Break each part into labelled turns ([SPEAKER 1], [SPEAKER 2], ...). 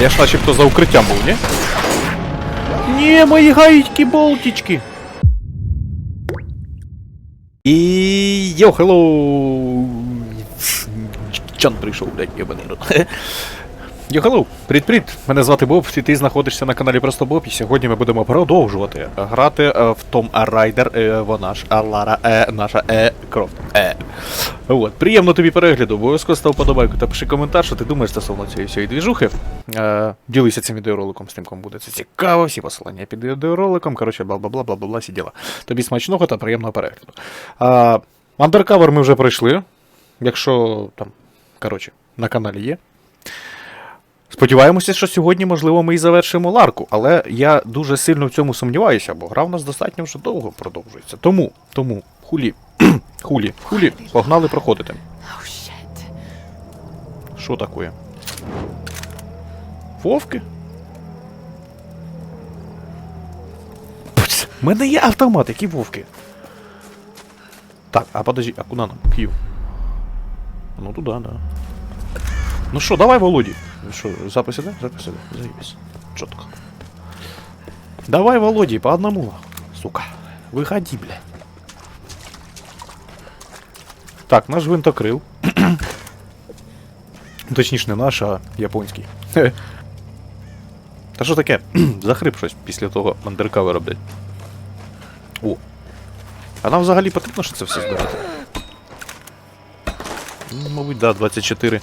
[SPEAKER 1] я ж начебто за укриттям був, ні? Ні, мої гаїчки болтички. І йо, хеллоу. Чан прийшов, блядь, єбаний рот. Йо, хеллоу, привіт-привіт, мене звати Боб, і ти знаходишся на каналі Просто Боб, і сьогодні ми будемо продовжувати грати е, в Том Райдер, е, вона ж а, Лара, е, наша е, Крофт. Е. От, приємно тобі перегляду, обов'язково став подобайку та пиши коментар, що ти думаєш стосовно цієї всієї двіжухи. Е, ділися цим відеороликом кому буде це цікаво, всі посилання під відеороликом, коротше, бла-бла-бла, бла-бла-бла, всі діла. Тобі смачного та приємного перегляду. А, Андеркавер ми вже пройшли, якщо там, коротше, на каналі є. Сподіваємося, що сьогодні, можливо, ми і завершимо ларку, але я дуже сильно в цьому сумніваюся, бо гра в нас достатньо вже довго продовжується. Тому, тому, хулі, хулі, хулі, погнали проходити.
[SPEAKER 2] Oh.
[SPEAKER 1] Що таке? Вовки? В мене є автомат, які вовки. Так, а подожди, а куди нам? Київ. Ну туди, да. Ну що, давай, Володі. Що, запис іде? Запис іде. Заїбись. Чітко. Давай, Володі, по одному. Сука. Виходи, бля. Так, наш гвинтокрил. Точніше, не наш, а японський. Та що таке? Захрип щось після того андеркавера, блядь. О. А нам взагалі потрібно, що це все збирати? Ну, мабуть, да, 24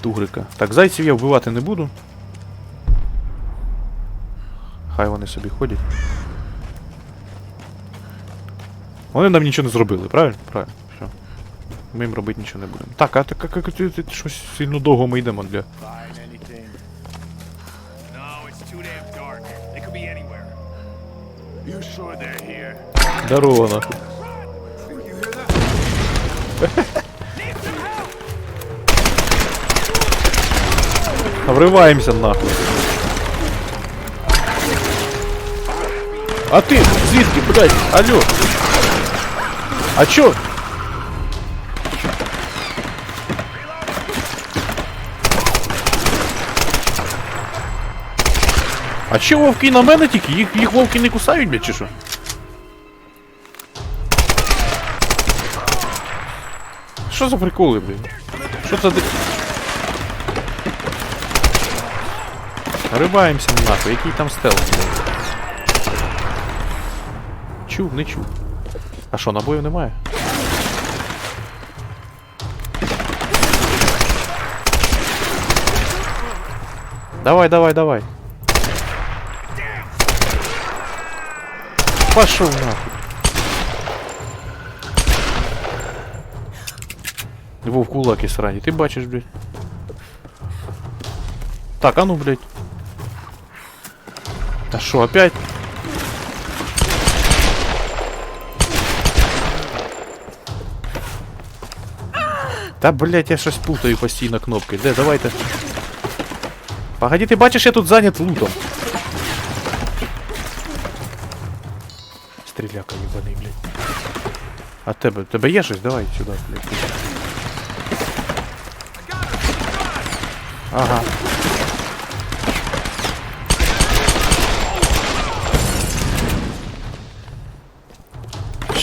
[SPEAKER 1] тугрика. Так, зайців я вбивати не буду. Хай вони собі ходять. Вони нам нічого не зробили, правильно? Правильно, все. Ми їм робити нічого не будемо. Так, а так як ти, ти щось сильно довго ми йдемо для.
[SPEAKER 3] Find anything?
[SPEAKER 1] Вриваємося нахуй. А ти звідки, блядь? Алло? А чо? А чо вовки на мене тільки? Їх, вовки не кусають, блядь, чи? Що за приколи, блін? Що це Рибаємося нахуй, який там стелс, блін. Чув, не чув. А що, набоїв немає? Давай, давай, давай. Пошел нахуй. Вов кулаки срані, ти бачиш, блядь. Так, а ну, блядь. Та що, опять? Та, блядь, я щось путаю постійно кнопки. Де, давайте. Погоди, ти бачиш, я тут зайнят лутом. Стріляка ебаний, блядь. А тебе, тебе є щось? Давай сюди, блядь. Ага.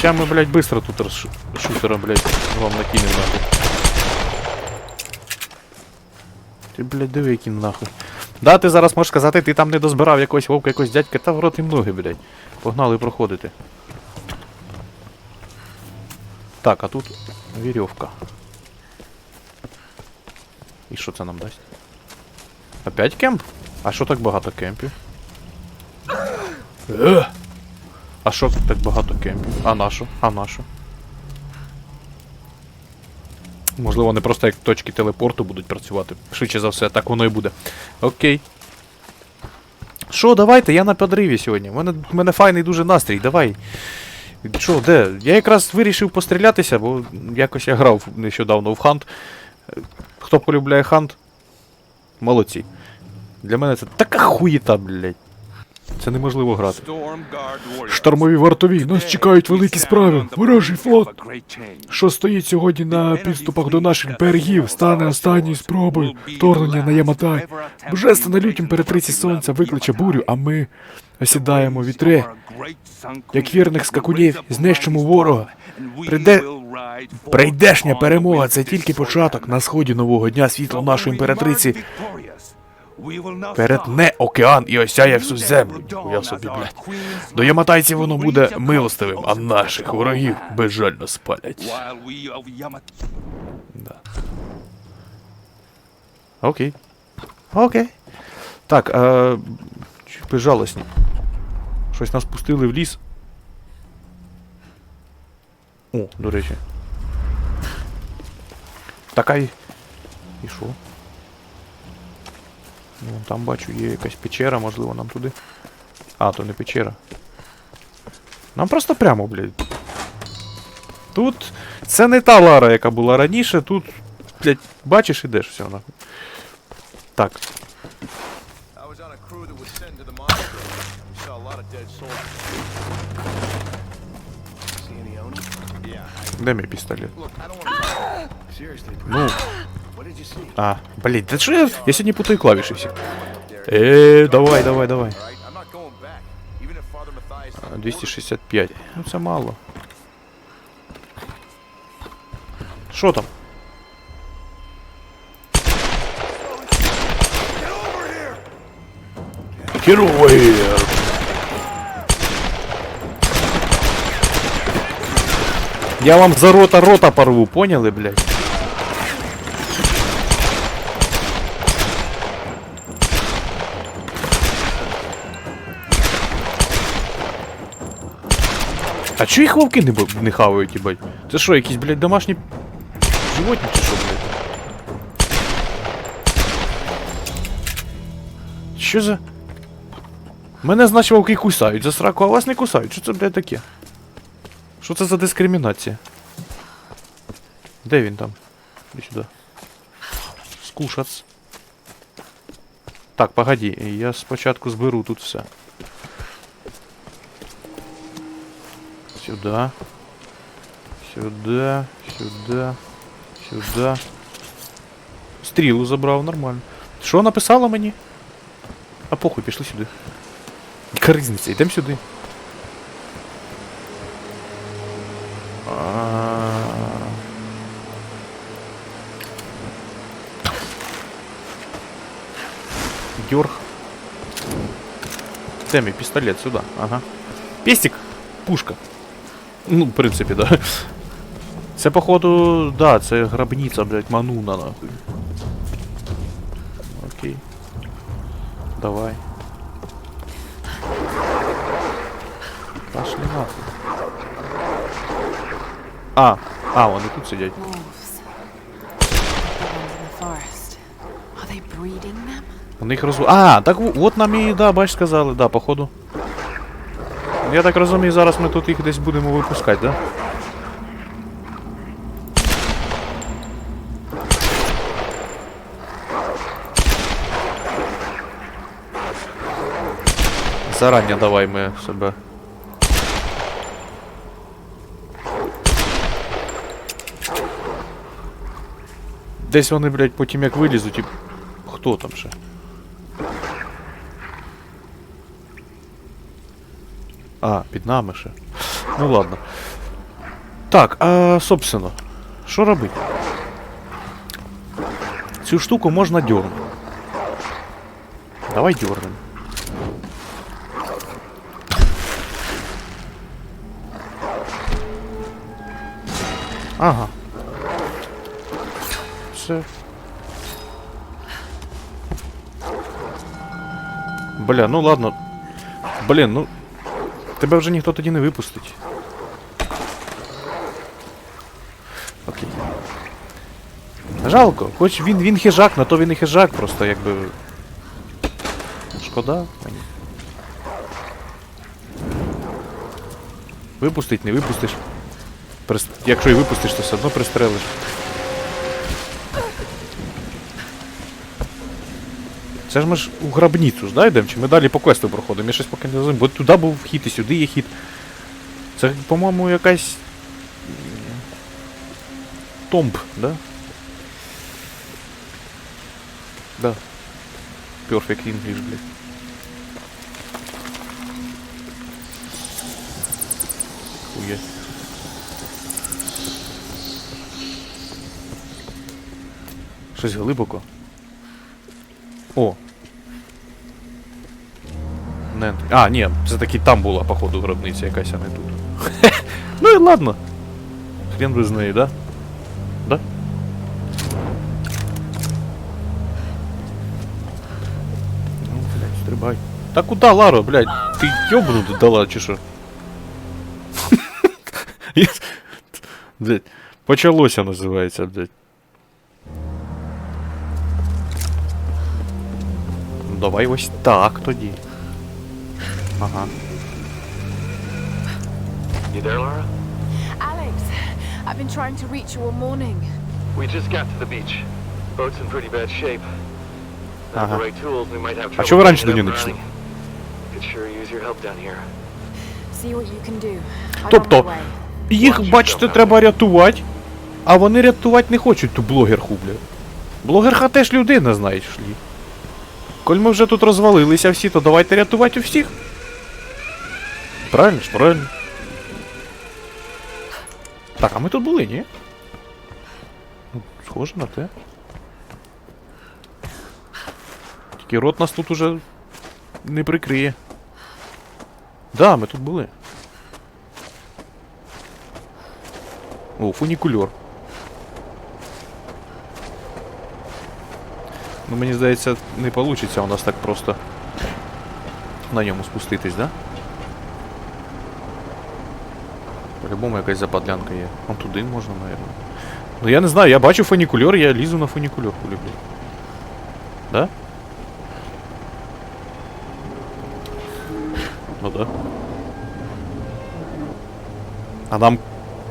[SPEAKER 1] Ща мы, блядь, быстро тут расшу- шутера, блядь, вам накинем нахуй. Ти, блядь, диви, який нахуй. Да, ти зараз можеш сказати, ти там не дозбирав якогось вовка, якогось дядька, та в рот і ноги, блядь. Погнали проходити. Так, а тут вірьовка. І що це нам дасть? Опять кемп? А що так багато кемпів? А що так багато кемпів? А нашу? А нашу? Можливо, вони просто як точки телепорту будуть працювати. Швидше за все, так воно і буде. Окей. Що, давайте, я на підриві сьогодні. У мене, мене файний дуже настрій, давай. Що, де? Я якраз вирішив пострілятися, бо якось я грав нещодавно в хант. Хто полюбляє хант? Молодці. Для мене це така хуєта, блядь. Це неможливо грати.
[SPEAKER 2] Штормові вартові, нас чекають великі справи. Ворожий флот, що стоїть сьогодні на підступах до наших берегів, стане останньою спробою вторгнення на Яматай. Божественна лють імператриці сонця викличе бурю, а ми осідаємо вітри, як вірних скакунів, знищимо ворога. Прийде... Прийдешня перемога це тільки початок на сході нового дня світло нашої імператриці. Перетне океан і осяє всю землю. Я собі, блядь. До яматайців воно буде милостивим, а наших ворогів безжально спалять.
[SPEAKER 1] Окей. Окей. Так, а... безжалосні. Щось нас пустили в ліс. О, до речі. Така й. І що? Ну, там бачу, є якась печера, можливо, нам туди. А, то не печера. Нам просто прямо, блядь. Тут. Це не та Лара, яка була раніше, тут. Блядь, бачиш, ідеш, все нахуй. Так, де мій пістолет? Ну,
[SPEAKER 4] What did you see?
[SPEAKER 1] а, блядь, да що я, я сьогодні путаю клавіші всі. Е, давай, давай, давай.
[SPEAKER 4] All right, I'm not going back. Even if Father Matthias.
[SPEAKER 1] А, 265. Ну це мало. Що там? Герої! Я вам за рота рота порву, поняли, блядь? А чого їх вовки не, б- не хавають, їбать? Це що, якісь, блядь, домашні животні чи що, блядь? Що за. Мене, значить, вовки кусають за сраку, а вас не кусають. Що це, блядь, таке? Що це за дискримінація? Де він там? Іди сюди. Скушац. Так, погоді, я спочатку зберу тут все. Сюда. Сюда. Сюда. Сюда. Стрілу забрав, нормально. Що написала мені? А похуй, пішли сюди. Яка різниця, йдемо сюди. А. Дёрг. Де мій пістолет сюди, ага. Пестик! Пушка. Ну, в принципі, да. Це, походу, да, це гробниця, блядь, Мануна, нахуй. Окей. Давай. Пошли нахуй. А, а, вони тут сидять. У них розв... А, так в- от нам і, да, бач, сказали, да, походу. Я так розумію, зараз ми тут їх десь будемо випускати, да? Заранее давай ми себе. Десь вони, блядь, потім як вилізуть і. Хто там ще? А, під. Ну ладно. Так, а собственно, що робити? Цю штуку можна дернути. Давай дернем. Ага. Все. Бля, ну ладно. Блін, ну. Тебе вже ніхто тоді не випустить. Окей. Жалко, хоч він, він хижак, на то він і хижак, просто якби. Шкода. Та ні. Випустить, не випустиш. Якщо і випустиш, то все одно пристрелиш. Це ж ми ж у гробницю ж, да, йдемо? Чи ми далі по квесту проходимо? Я щось поки не розумію. Бо туди був вхід і сюди є хід. Це, по-моєму, якась. Томб, да? Да. Perfect English, блядь. Хуя. Щось глибоко. О. Не. А, ні, це таки там була, походу, гробниця якась, а не тут. ну і ладно. Хрен би з неї, да? Да? Ну, блядь, стрибай. Та куда, Ларо, блядь? Ти ёбнуту дала, чи що? Я- Блядь, почалося називається, блядь. Ну давай ось так тоді. Ага.
[SPEAKER 5] You there, Lara?
[SPEAKER 6] Alex, I've been trying to reach you all morning.
[SPEAKER 5] We just got to the beach. Boat's in pretty bad shape. Without
[SPEAKER 1] Ага.
[SPEAKER 5] the right tools, we might have trouble.
[SPEAKER 1] чого ви раніше
[SPEAKER 5] getting
[SPEAKER 1] до нього не
[SPEAKER 5] and running. Could sure use your help down here.
[SPEAKER 6] See what you can do. I'm on
[SPEAKER 1] Тобто, їх, бачите, треба рятувати, а вони рятувати не хочуть ту блогерху, бля. Блогерха теж людина, знаєш ли. Коль ми вже тут розвалилися всі, то давайте рятувати всіх. Правильно ж, правильно. Так, а ми тут були, ні? Ну, Схоже на те. Тільки рот нас тут уже не прикриє. Да, ми тут були. О, фунікульор. Ну мені здається, не вийде у нас так просто на ньому спуститись, да? По-любому якась западлянка є. Вон туди можна, наверное. Ну я не знаю, я бачу фунікульор, я лізу на фунікульор, люблю. Да? Ну да. А нам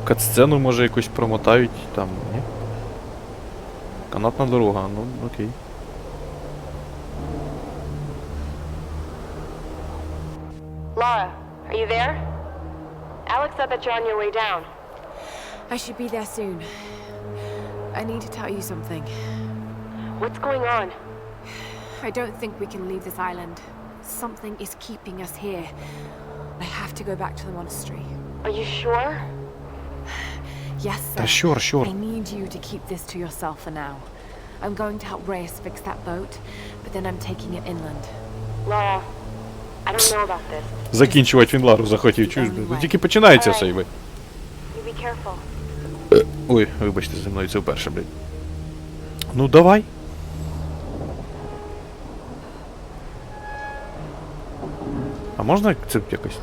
[SPEAKER 1] катсцену може якось промотають там, ні? Канатна дорога, ну окей.
[SPEAKER 7] Laura, are you there? Alex said that you're on your way down.
[SPEAKER 6] I should be there soon. I need to tell you something.
[SPEAKER 7] What's going on?
[SPEAKER 6] I don't think we can leave this island. Something is keeping us here. I have to go back to the monastery.
[SPEAKER 7] Are you sure?
[SPEAKER 6] Yes, sir.
[SPEAKER 1] Та sure, sure.
[SPEAKER 6] I need you to keep this to yourself for now. I'm going to help Reyes fix that boat, but then I'm taking it inland.
[SPEAKER 7] Laura,
[SPEAKER 1] Закінчувати Фінлару захотів, чуєш, блядь. Ну тільки починається все, блядь.
[SPEAKER 7] You.
[SPEAKER 1] Ой, вибачте, зі мною це вперше, блядь. Ну давай. А можна це якось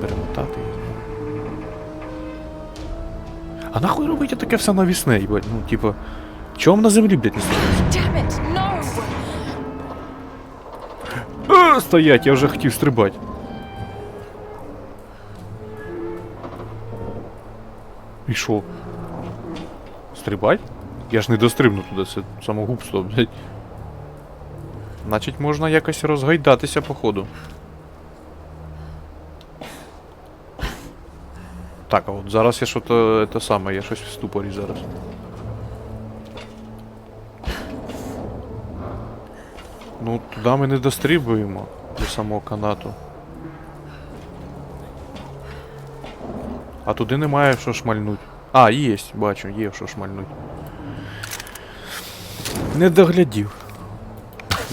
[SPEAKER 1] перемотати? А нахуй робити таке все навісне, їбать? Ну, типа, чому на землі, блядь, не стоїть? Стоять, я вже хотів стрибати. І що? Стрибать? Я ж не дострибну туди, це самогубство, блядь. Значить, можна якось розгайдатися, походу. Так, а от зараз я що-то те саме, я щось в ступорі зараз. Ну, туди ми не дострибуємо до самого канату. А туди немає що шмальнуть. А, є, бачу, є що шмальнуть. Не доглядів.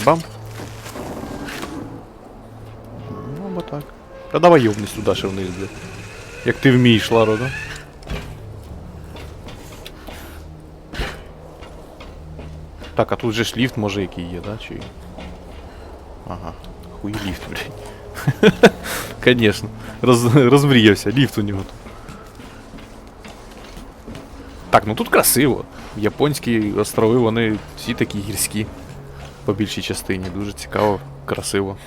[SPEAKER 1] Бам. Ну, або так. Та давай йобнись туди ще вниз, блядь. Як ти вмієш, Ларо, да? Так, а тут же ж ліфт може який є, да? Чи... Ага. Хуй ліфт, блядь. Конечно. Роз, розмріявся, ліфт у нього. Так, ну тут красиво. Японські острови, вони всі такі гірські. По більшій частині. Дуже цікаво, красиво.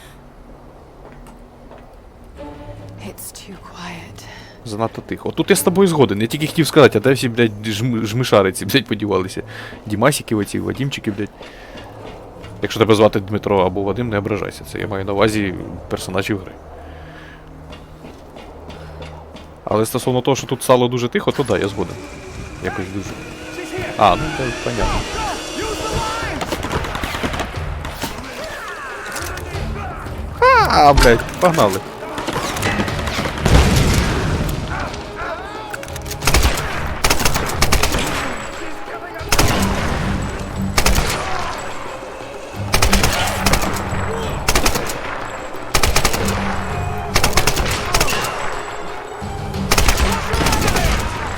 [SPEAKER 6] It's too quiet.
[SPEAKER 1] Занадто тихо. От тут я з тобою згоден. Я тільки хотів сказати, а де всі, блядь, жм, жмишариці, блядь, подівалися. Дімасики оці, Вадімчики, блядь. Якщо тебе звати Дмитро або Вадим, не ображайся. Це я маю на увазі персонажів гри. Але стосовно того, що тут стало дуже тихо, то да, я згоден. Якось дуже. А, ну це понятно. А, блядь, погнали.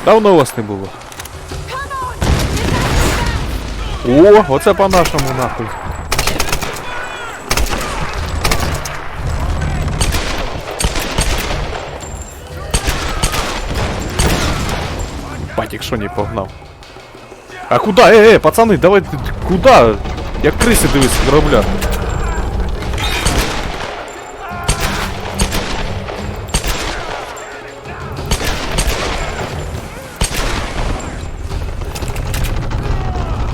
[SPEAKER 1] Давно вас не було. О, оце по-нашому нахуй. Батік що не погнав. А куда? Е, е, пацани, давайте. Куда? Як криси дивись корабля.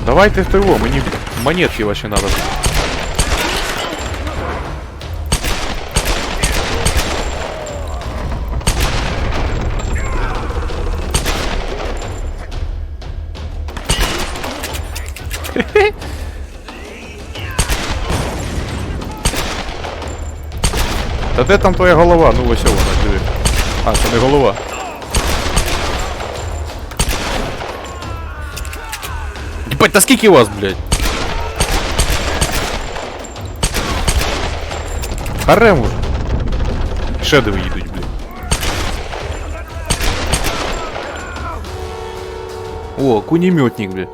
[SPEAKER 1] Давайте в ТВО, мені монетки ваші надо. Та де там твоя голова? Ну ось вона, диви. А, це не голова. Ебать, та скільки вас, блядь? Харем уже. Шедови їдуть, блядь. О, кунеметник, блядь.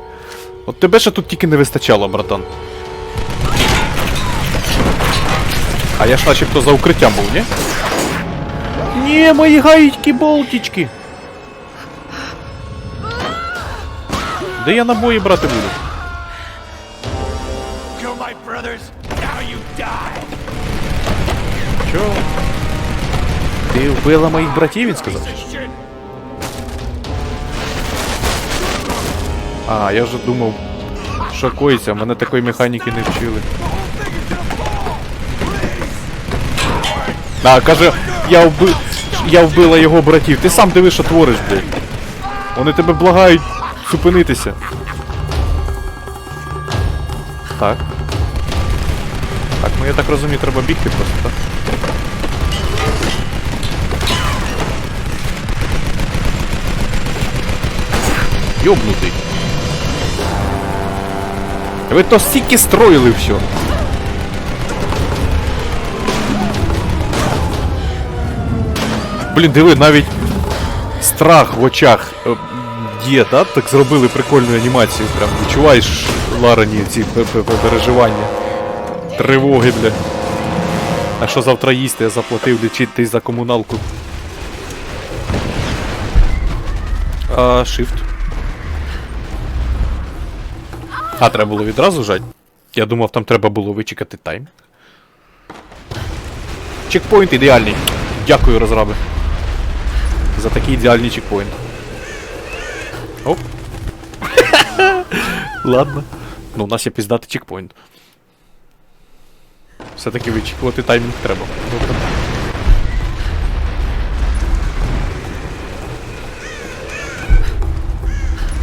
[SPEAKER 1] От тебе ще тут тільки не вистачало, братан. А я ж начебто за укриттям був, ні? Ні, мої гаїчки болтички. Де я набої брати буду? Чо? Ти вбила моїх братів, він сказав? А, я вже думав, що коїться, мене такої механіки не вчили. А, каже, я вби... я вбила його братів. Ти сам диви, що твориш, блядь. Вони тебе благають зупинитися. Так. Так, ну я так розумію, треба бігти просто, так? Йобнутий. Ви то стільки строїли все. Блін, диви, навіть страх в очах е, є, да? Так зробили прикольну анімацію. Прям відчуваєш Ларані ці пе- пе- пе- переживання. Тривоги, бля. А що завтра їсти? Я заплатив лічити за комуналку. А, shift. А, треба було відразу жать? Я думав, там треба було вичекати тайм. Чекпоінт ідеальний. Дякую, розраби. За такий ідеальний чекпоінт. Оп. Ладно. Ну, у нас є піздатий чекпоінт. Все-таки вичікувати таймінг треба.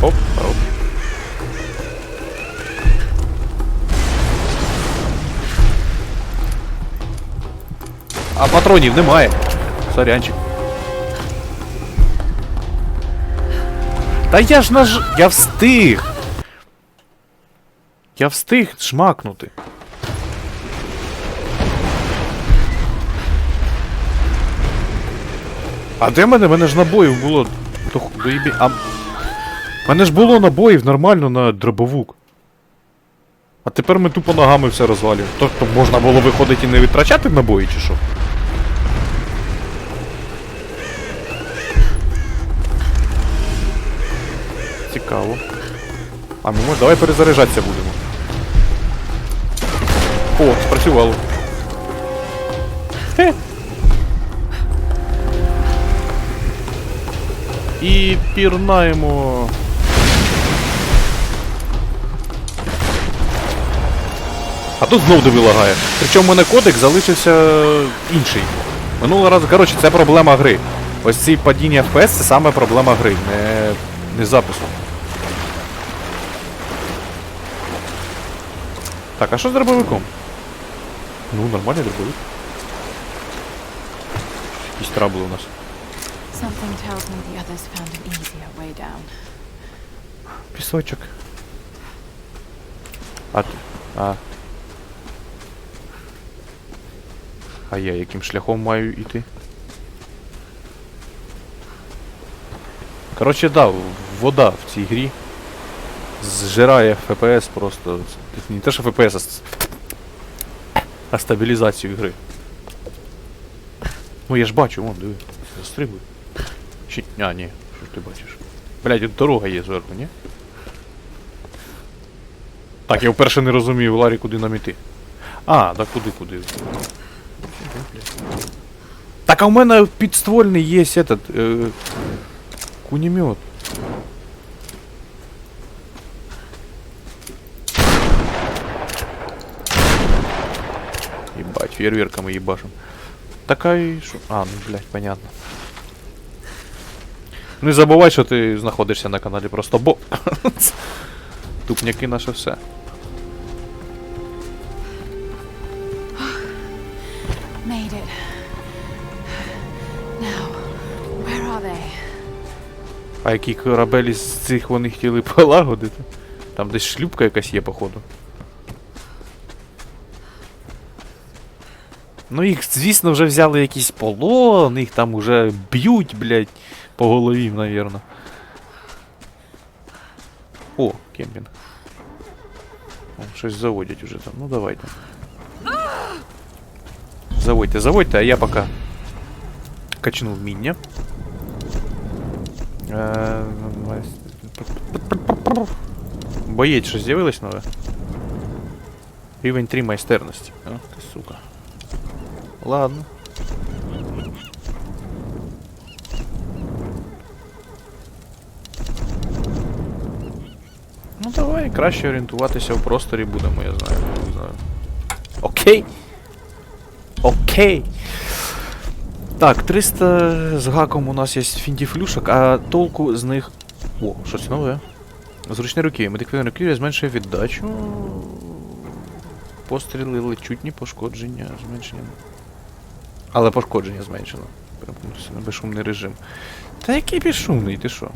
[SPEAKER 1] Оп, оп. А патронів немає. Сорянчик. Та я ж наж... Я встиг. Я встиг шмакнути. А де мене? Мене ж набоїв було. Доїбі. А... Мене ж було набоїв нормально на дробовук. А тепер ми тупо ногами все розвалюємо. Тобто можна було виходити і не витрачати набої, чи що? Цікаво. А ми може, давай перезаряджатися будемо. О, спрацювало. Хе. І пірнаємо. А тут знов диви. Причому в мене кодек залишився інший. Минулого разу, коротше, це проблема гри. Ось ці падіння FPS це саме проблема гри, не, не запису. Так, а що з дробовиком? Ну, нормальний дробовик. Якісь трабли у нас. Пісочок. А ти. А. А я яким шляхом маю йти? Коротше, да, вода в цій грі зжирає FPS просто. Не те, що FPS, а, стабілізацію гри. Ну я ж бачу, вон, диви, застрибуй. Чи... А, ні, що ж ти бачиш? Блядь, дорога є зверху, ні? Так, я вперше не розумію, Ларі, куди нам іти. А, да куди, куди. Так, а у мене підствольний є этот, е, кунемет. Фейерверком ебашим. Така і. А, ну блядь, понятно. Ну і забувай, що ти знаходишся на каналі просто бо. Тупняки наше все.
[SPEAKER 6] Made it. Now, where are they?
[SPEAKER 1] А які корабелі з цих вони хотіли полагодити? Там десь шлюпка якась є, походу. Ну їх, звісно, вже взяли якийсь полон, їх там уже б'ють, блядь, по голові, навірно. О, кемпінг. О, щось заводять уже там. Ну давайте. Заводьте, заводьте, а я поки качну вміння. Е, Боєць, що з'явилось нове? Рівень 3 майстерності. О, ти сука. Ладно. Ну давай, краще орієнтуватися в просторі будемо, я знаю. Не знаю. Окей. Окей. Так, 300 з гаком у нас є фінтіфлюшок, а толку з них. О, щось нове. Зручні руки. Медиквійна руків'я зменшує віддачу. Постріли лечутні пошкодження, зменшення. Але пошкодження зменшено. Перемкнутися на безшумний режим. Та який безшумний, ти що?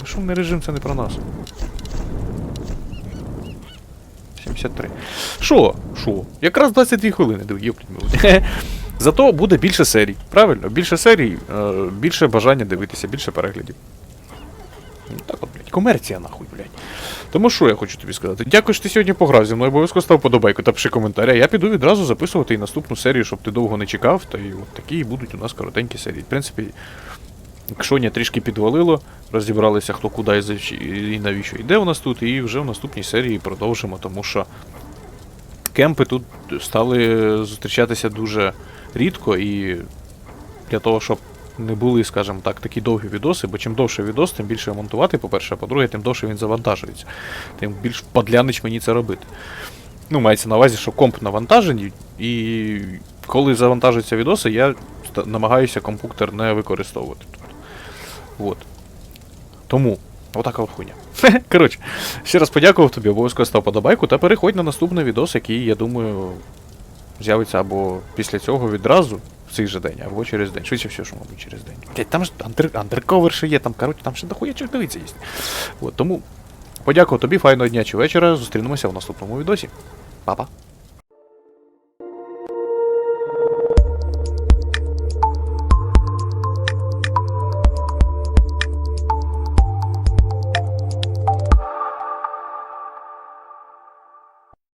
[SPEAKER 1] Безшумний режим це не про нас. 73. Що? Що? Якраз 22 хвилини, диви, йопліть мило. Зато буде більше серій. Правильно? Більше серій, е, більше бажання дивитися, більше переглядів. Ну, Так от, блядь, комерція нахуй, блядь. Тому що я хочу тобі сказати? Дякую, що ти сьогодні пограв зі мною, обов'язково став подобайку та пиши коментарі. а Я піду відразу записувати і наступну серію, щоб ти довго не чекав. Та і от такі будуть у нас коротенькі серії. В принципі, Кшоня трішки підвалило, розібралися хто куди і навіщо йде у нас тут, і вже в наступній серії продовжимо, тому що кемпи тут стали зустрічатися дуже рідко і для того, щоб не були, скажімо так, такі довгі відоси, бо чим довше відос, тим більше монтувати, по-перше, а по-друге, тим довше він завантажується. Тим більш подлянич мені це робити. Ну, мається на увазі, що комп навантажений, і коли завантажуються відоси, я намагаюся компуктер не використовувати. От. Тому, отака от хуйня. Коротше, ще раз подякував тобі, обов'язково став подобайку та переходь на наступний відос, який, я думаю, з'явиться або після цього відразу в цей же день, або через день. Швидше все, що, мабуть, через день. Блять, там ж андер, андерковер ще є, там, коротше, там ще дохуя чого дивиться є. От, тому подякую тобі, файного дня чи вечора. Зустрінемося в наступному відосі. Па-па.